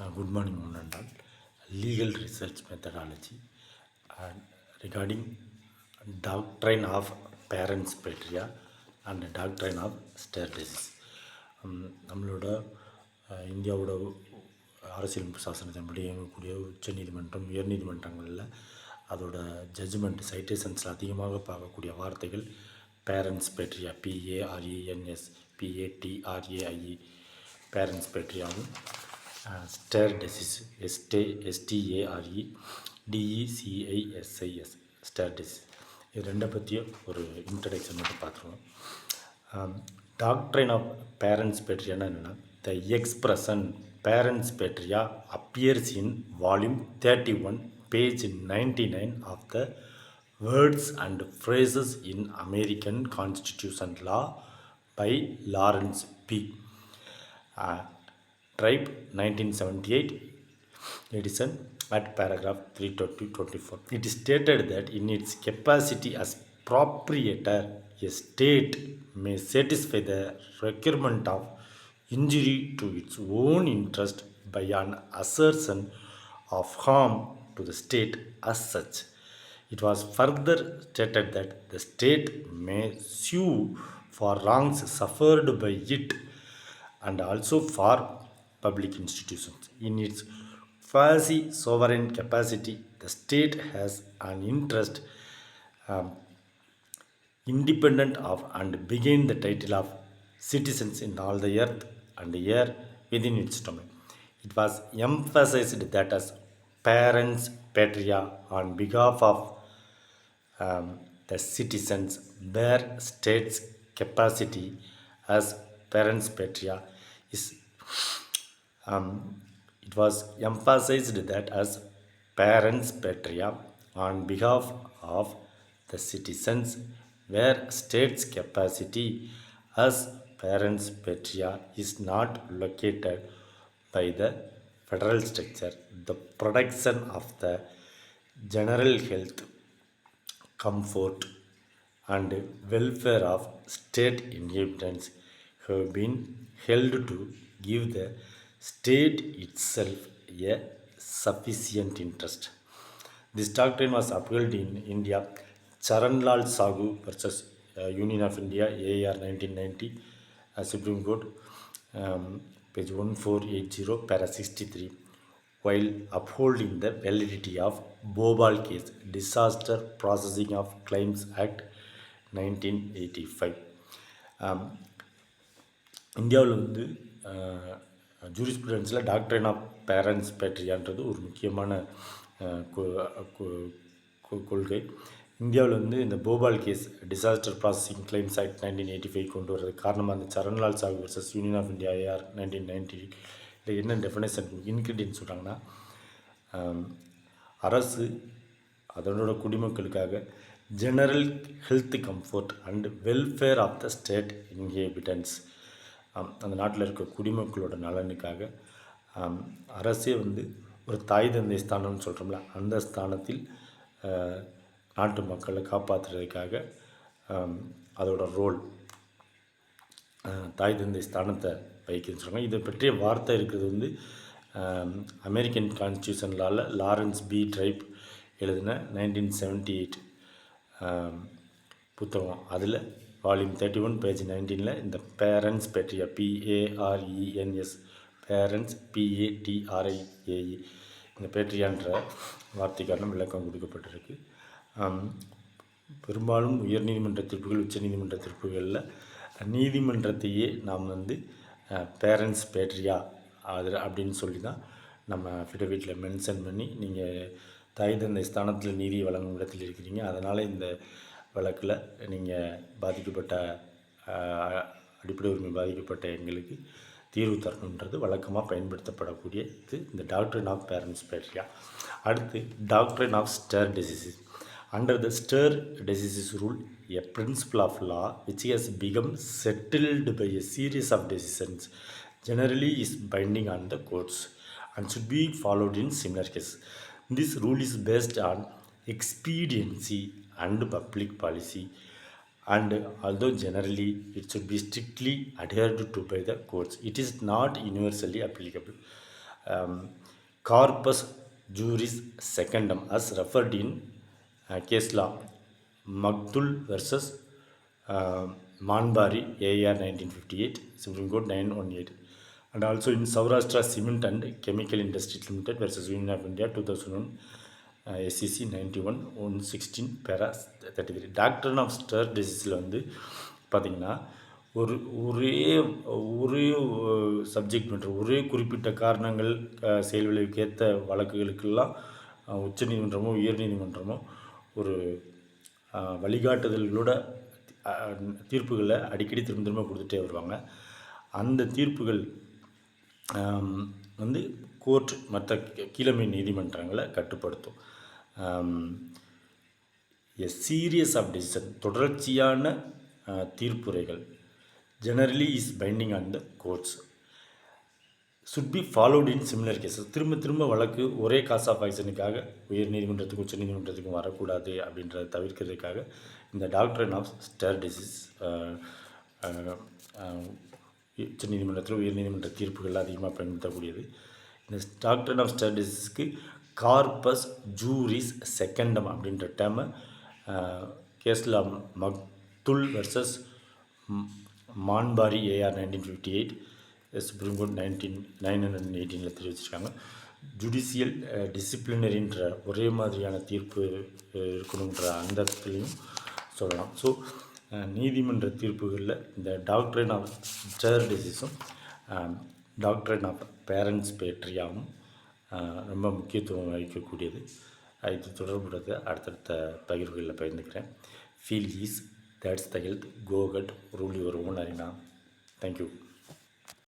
Good good morning, one and all. Legal research methodology and regarding doctrine of parents patria and doctrine of um, நம்மளோட uh, இந்தியாவோட அரசியல் சாசனத்தின்படி இயங்கக்கூடிய உச்ச நீதிமன்றம் உயர் நீதிமன்றங்களில் அதோட ஜட்ஜ்மெண்ட் சைட்டேஷன்ஸில் அதிகமாக பார்க்கக்கூடிய வார்த்தைகள் parents பேட்ரியா பிஏஆர்இஎன்எஸ் பிஏடிஆர்ஏஐஇ parents பேட்ரியாவும் stair டெசிஸ் yesterday எஸ்டிஏஆர்இ டிஇசிஐஎஸ்ஐஎஸ் stair டெசிஸ். இது ரெண்டை பற்றியும் ஒரு இன்ட்ரடக்ஷன் மட்டும் பார்த்துருவோம். டாக்ட்ரைன் ஆஃப் பேரண்ட்ஸ் பேட்ரியானா என்னென்னா the expression parens patriae appears in volume thirty one page ninety nine of the words and phrases in American constitution law by Lawrence B Tribe 1978 edition at paragraph 324. It is stated that in its capacity as proprietor, a state may satisfy the requirement of injury to its own interest by an assertion of harm to the state as such. It was further stated that the state may sue for wrongs suffered by it and also for public institutions. In its quasi sovereign capacity, the state has an interest um, independent of and begin the title of citizens in all the earth and the air within its domain. It was emphasized that as parents patria on behalf of um, the citizens their state's capacity as parents patria is um, it was emphasized that as parents patria on behalf of the citizens where state's capacity as parents patria is not located by the federal structure the protection of the general health comfort and welfare of state inhabitants have been held to give the state itself a sufficient interest. This doctrine was upheld in India. Charanlal Sagu versus uh, Union of India, AAR 1990, uh, Supreme Court, um, page 1480, para 63 while upholding the validity of Bhopal case, Disaster Processing of Claims Act 1985. Um, இந்தியாவில் வந்து ஜூரிஸ்பிரன்ஸில் டாக்டரின் of parents பேட்ரியான்றது ஒரு முக்கியமான கொள்கை. இந்தியாவில் வந்து இந்த Bhopal gas disaster processing claims act nineteen eighty five கொண்டு வரது காரணமாக அந்த Charanlal Sahu versus Union of India AIR nineteen ninety இதில் என்ன டெஃபினேஷன் இன்க்ரீடியன்ட் சொல்கிறாங்கன்னா அரசு அதனோட குடிமக்களுக்காக general health comfort and welfare of the state inhabitants அந்த நாட்டில் இருக்க குடிமக்களோட நலனுக்காக அரசே வந்து ஒரு தாய் தந்தை ஸ்தானம்னு சொல்கிறோம்ல அந்த ஸ்தானத்தில் நாட்டு மக்களை காப்பாற்றுறதுக்காக அதோட ரோல் தாய் தந்தை ஸ்தானத்தை வகிக்குதுன்னு சொல்கிறாங்க இதை பற்றிய வார்த்தை இருக்கிறது வந்து American constitution law Lawrence B. Tribe எழுதின நைன்டீன் செவன்ட்டி எயிட் புத்தகம். அதில் வால்யூம் தேர்ட்டி ஒன் பேஜ் நைன்டீனில் இந்த பேரண்ட்ஸ் பற்றிய பிஏஆர்இஎன்எஸ் பேரண்ட்ஸ் பிஏடிஆர்ஐஏஇ இந்த பேட்ரியான்ற வார்த்தைக்கான விளக்கம் கொடுக்கப்பட்டிருக்கு. பெரும்பாலும் உயர்நீதிமன்ற தீர்ப்புகள் உச்சநீதிமன்ற தீர்ப்புகளில் நீதிமன்றத்தையே நாம் வந்து பேரண்ட்ஸ் பேட்ரியா அது அப்படின்னு சொல்லி தான் நம்ம அஃபிடவிட்டில் மென்ஷன் பண்ணி நீங்கள் தாய் தந்தை ஸ்தானத்தில் நீதி வழங்கும் இடத்தில் இருக்கிறீங்க. அதனால் இந்த வழக்கில் நீங்கள் பாதிக்கப்பட்ட அடிப்படை உரிமை பாதிக்கப்பட்ட எங்களுக்கு தீர்வு தரணுன்றது வழக்கமாக பயன்படுத்தப்படக்கூடிய இது இந்த டாக்டரின் ஆஃப் பேரண்ட்ஸ் பேரியா அடுத்து doctrine of stare decisis under the stare decisis rule a principle of law which has become settled by a series of decisions generally is binding on the courts and should be followed in similar case this rule is based on expediency and public policy. And although generally it should be strictly adhered to by the courts it is not universally applicable. Um, corpus juris secundum as referred in uh, case law Maktul versus uh, Manbari AR 1958 Supreme Court 918 and also in Saurashtra Cement and Chemical Industries Limited versus Union of India 2001 uh, SEC 91 116 para 33 doctrine of stare டிசீஸில் வந்து பார்த்திங்கன்னா ஒரு ஒரே ஒரே subject மற்றும் ஒரே குறிப்பிட்ட காரணங்கள் செயல் விளைவுக்கேற்ற வழக்குகளுக்கெல்லாம் அஹ், உச்சநீதிமன்றமோ உயர்நீதிமன்றமோ ஒரு வழிகாட்டுதல்களோட தீர்ப்புகளை அடிக்கடி திரும்ப திரும்ப கொடுத்துட்டே வருவாங்க. அந்த தீர்ப்புகள் வந்து கோர்ட் மற்ற கீழமை நீதிமன்றங்களை கட்டுப்படுத்தும். எ சீரியஸ் ஆஃப் டிசிஷன் தொடர்ச்சியான தீர்ப்புரைகள். Generally is binding on the courts should be followed in similar cases திரும்ப திரும்ப வழக்கு ஒரே காஸ் ஆஃப் ஆக்ஷனுக்காக உயர் நீதிமன்றத்துக்கும் உச்ச நீதிமன்றத்துக்கும் வரக்கூடாது அப்படின்றத தவிர்க்கிறதுக்காக இந்த டாக்டர் ஆஃப் ஸ்டர் டிசீஸ் உச்ச நீதிமன்றத்தில் உயர் நீதிமன்ற தீர்ப்புகள் அதிகமாக பயன்படுத்தக்கூடியது. இந்த டாக்டர் ஆஃப் ஸ்டர் டிசீஸ்க்கு கார்பஸ் ஜூரிஸ் செகண்டம் அப்படின்ற டேமை கேஸில் Maktul versus Manbhari AIR nineteen fifty eight Supreme Court nineteen nine hundred எயிட்டீனில் தெரிவிச்சிருக்காங்க. ஜுடிஷியல் டிசிப்ளினரின்ற ஒரே மாதிரியான தீர்ப்பு இருக்கணுன்ற அந்தத்துலேயும் சொல்லலாம். ஸோ நீதிமன்ற தீர்ப்புகளில் இந்த டாக்டரேட் ஆஃப் ஸ்டர் டிசீஸும் டாக்டரேட் ஆஃப் பேரண்ட்ஸ் பேட்ரியாவும் ரொம்ப முக்கியத்துவம் வகிக்கக்கூடியது. இது தொடர்புடைய அடுத்தடுத்த பகிர்வுகளில் பகிர்ந்துக்கிறேன். Feel ease that's the health go cut rule your own arena thank you